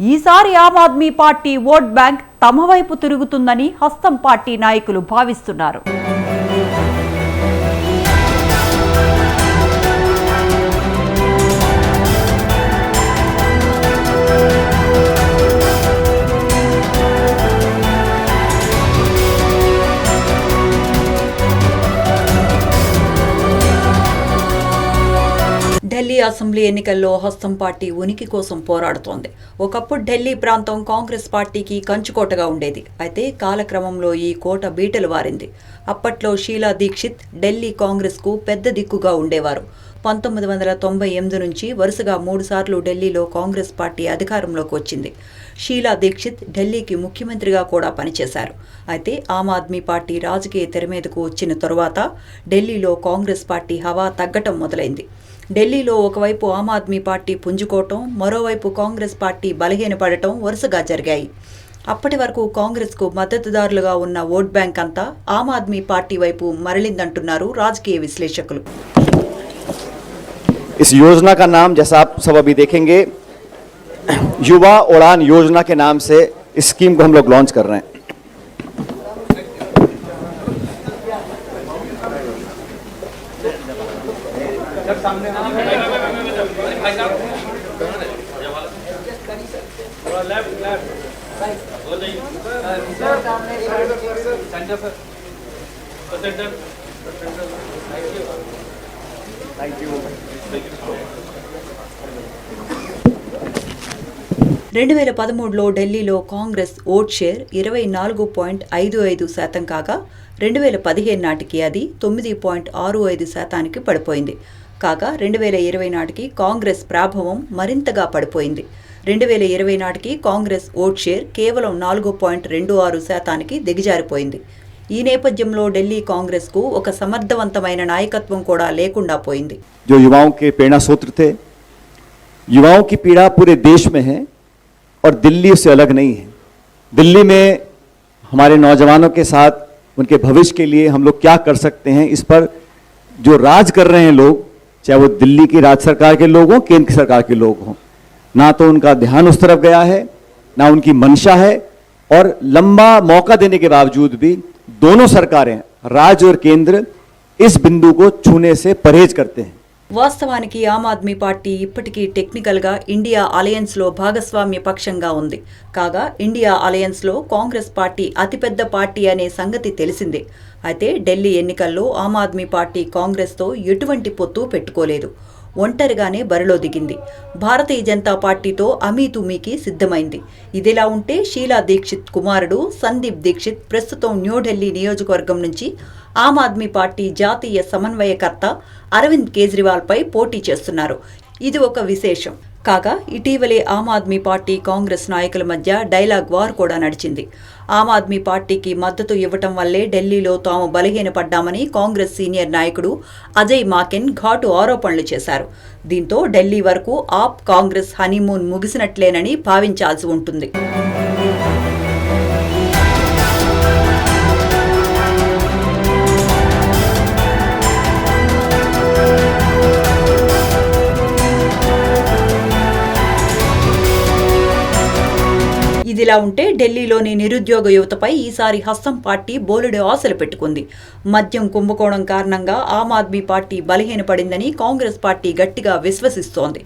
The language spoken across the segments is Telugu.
ఈసారి Aam Aadmi party vote bank తమ వైపు తిరుగుతుందని హస్తం పార్టీ నాయకులు భావిస్తున్నారు. ఢిల్లీ అసెంబ్లీ ఎన్నికల్లో హస్తం పార్టీ ఉనికి కోసం పోరాడుతోంది. ఒకప్పుడు ఢిల్లీ ప్రాంతం కాంగ్రెస్ పార్టీకి కంచుకోటగా ఉండేది. అయితే కాలక్రమంలో ఈ కోట బీటలు వారింది. అప్పట్లో షీలా దీక్షిత్ ఢిల్లీ కాంగ్రెస్కు పెద్ద దిక్కుగా ఉండేవారు. పంతొమ్మిది వందల తొంభై ఎనిమిది నుంచి వరుసగా మూడుసార్లు ఢిల్లీలో కాంగ్రెస్ పార్టీ అధికారంలోకి వచ్చింది. షీలా దీక్షిత్ ఢిల్లీకి ముఖ్యమంత్రిగా కూడా పనిచేశారు. అయితే ఆమ్ ఆద్మీ పార్టీ రాజకీయ తెర మీదకు వచ్చిన తరువాత ఢిల్లీలో కాంగ్రెస్ పార్టీ హవా తగ్గటం మొదలైంది. ఢిల్లీలో ఒకవైపు ఆమ్ ఆద్మీ పార్టీ పుంజుకోవటం మరోవైపు కాంగ్రెస్ పార్టీ బలహీనపడటం వరుసగా జరిగాయి అప్పటి వరకు కాంగ్రెస్కు మద్దతుదారులుగా ఉన్న ఓట్ బ్యాంక్ అంతా ఆమ్ ఆద్మీ పార్టీ వైపు మరలిందంటున్నారు రాజకీయ విశ్లేషకులు इस योजना का नाम जैसा आप सब अभी देखेंगे युवा उड़ान योजना के नाम से इस स्कीम को हम लोग लॉन्च कर रहे हैं రెండు వేల పదమూడులో ఢిల్లీలో కాంగ్రెస్ ఓట్ షేర్ ఇరవై నాలుగు పాయింట్ ఐదు ఐదు శాతం కాగా రెండు వేల పదిహేను నాటికి అది తొమ్మిది పాయింట్ ఆరు ఐదు శాతానికి పడిపోయింది. కాగా రెండు వేల ఇరవై నాటికి కాంగ్రెస్ ప్రాభవం మరింతగా పడిపోయింది రెండు వేల ఇరవై నాటికి కాంగ్రెస్ ఓట్ షేర్ కేవలం నాలుగు పాయింట్ రెండు ఆరు శాతానికి దిగజారిపోయింది ఈ నేపథ్యంలో ఢిల్లీ కాంగ్రెస్కు ఒక సమర్థవంతమైన నాయకత్వం కూడా లేకుండా పోయింది जो युवाओं के प्रेरणा सूत्र थे युवाओं की पीड़ा पूरे देश में है और दिल्ली उससे अलग नहीं है दिल्ली में हमारे नौजवानों के साथ उनके भविष्य के लिए हम लोग क्या कर सकते हैं इस पर जो राज कर रहे हैं लोग चाहे वो दिल्ली की राज्य सरकार के लोग हों केंद्र की सरकार के लोग हों ना तो उनका ध्यान उस तरफ गया है ना उनकी मंशा है और लंबा मौका देने के बावजूद भी दोनों सरकारें राज्य और केंद्र इस बिंदु को छूने से परहेज करते हैं వాస్తవానికి ఆమ్ ఆద్మీ పార్టీ ఇప్పటికీ టెక్నికల్గా ఇండియా అలయన్స్లో భాగస్వామ్య పక్షంగా ఉంది కాగా ఇండియా అలయన్స్లో కాంగ్రెస్ పార్టీ అతిపెద్ద పార్టీ అనే సంగతి తెలిసిందే అయితే ఢిల్లీ ఎన్నికల్లో ఆమ్ ఆద్మీ పార్టీ కాంగ్రెస్తో ఎటువంటి పొత్తు పెట్టుకోలేదు. ఒంటరిగానే బరిలో దిగింది. భారతీయ జనతా పార్టీతో అమీతుమీకి సిద్ధమైంది. ఇదిలా ఉంటే షీలా దీక్షిత్ కుమారుడు సందీప్ దీక్షిత్ ప్రస్తుతం న్యూఢిల్లీ నియోజకవర్గం నుంచి ఆమ్ ఆద్మీ పార్టీ జాతీయ సమన్వయకర్త అరవింద్ కేజ్రీవాల్పై పోటీ చేస్తున్నారు. ఇది ఒక విశేషం. కాగా ఇటీవలే ఆమ్ ఆద్మీ పార్టీ కాంగ్రెస్ నాయకుల మధ్య డైలాగ్ వార్ కూడా నడిచింది. ఆమ్ ఆద్మీ పార్టీకి మద్దతు ఇవ్వటం వల్లే ఢిల్లీలో తాము బలహీనపడ్డామని కాంగ్రెస్ సీనియర్ నాయకుడు అజయ్ మాకెన్ ఘాటు ఆరోపణలు చేశారు. దీంతో ఢిల్లీ వరకు ఆప్ కాంగ్రెస్ హనీమూన్ ముగిసినట్లేనని భావించాల్సి ఉంటుంది. ఇదిలా ఉంటే ఢిల్లీలోని నిరుద్యోగ యువతపై ఈసారి హస్తం పార్టీ బోలెడు ఆశలు పెట్టుకుంది. మద్యం కుంభకోణం కారణంగా ఆమ్ ఆద్మీ పార్టీ బలహీనపడిందని కాంగ్రెస్ పార్టీ గట్టిగా విశ్వసిస్తోంది.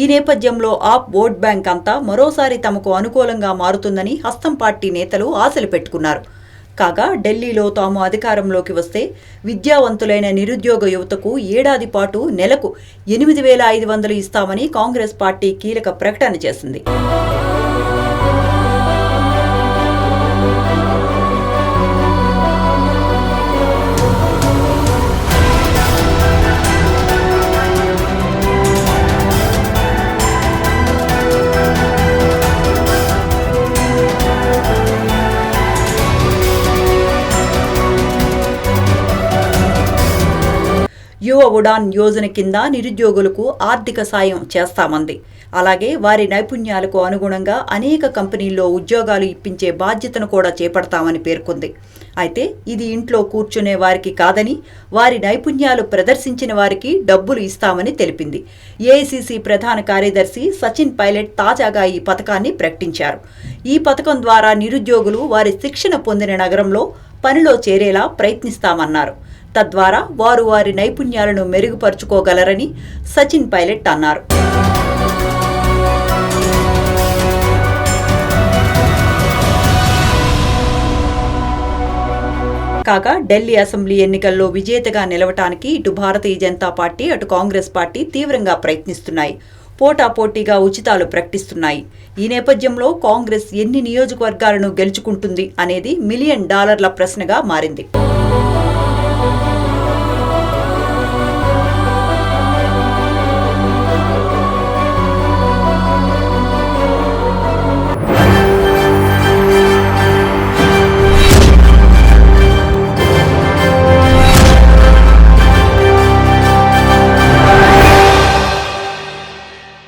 ఈ నేపథ్యంలో ఆప్ ఓట్ బ్యాంక్ అంతా మరోసారి తమకు అనుకూలంగా మారుతుందని హస్తం పార్టీ నేతలు ఆశలు పెట్టుకున్నారు. కాగా ఢిల్లీలో తాము అధికారంలోకి వస్తే విద్యావంతులైన నిరుద్యోగ యువతకు ఏడాది పాటు నెలకు ఎనిమిది వేల ఐదు వందలు ఇస్తామని కాంగ్రెస్ పార్టీ కీలక ప్రకటన చేసింది. యువ ఉడాన్ యోజన కింద నిరుద్యోగులకు ఆర్థిక సాయం చేస్తామంది. అలాగే వారి నైపుణ్యాలకు అనుగుణంగా అనేక కంపెనీల్లో ఉద్యోగాలు ఇప్పించే బాధ్యతను కూడా చేపడతామని పేర్కొంది. అయితే ఇది ఇంట్లో కూర్చునే వారికి కాదని వారి నైపుణ్యాలు ప్రదర్శించిన వారికి డబ్బులు ఇస్తామని తెలిపింది. ఏఐసిసి ప్రధాన కార్యదర్శి సచిన్ పైలట్ తాజాగా ఈ పథకాన్ని ప్రకటించారు. ఈ పథకం ద్వారా నిరుద్యోగులు వారి శిక్షణ పొందిన నగరంలో పనిలో చేరేలా ప్రయత్నిస్తామన్నారు. తద్వారా వారు వారి నైపుణ్యాలను మెరుగుపరుచుకోగలరని సచిన్ పైలట్ అన్నారు. కాగా ఢిల్లీ అసెంబ్లీ ఎన్నికల్లో విజేతగా నిలవటానికి ఇటు భారతీయ జనతా పార్టీ అటు కాంగ్రెస్ పార్టీ తీవ్రంగా ప్రయత్నిస్తున్నాయి. పోటాపోటీగా ఉచితాలు ప్రకటిస్తున్నాయి. ఈ నేపథ్యంలో కాంగ్రెస్ ఎన్ని నియోజకవర్గాలను గెలుచుకుంటుంది అనేది మిలియన్ డాలర్ల ప్రశ్నగా మారింది.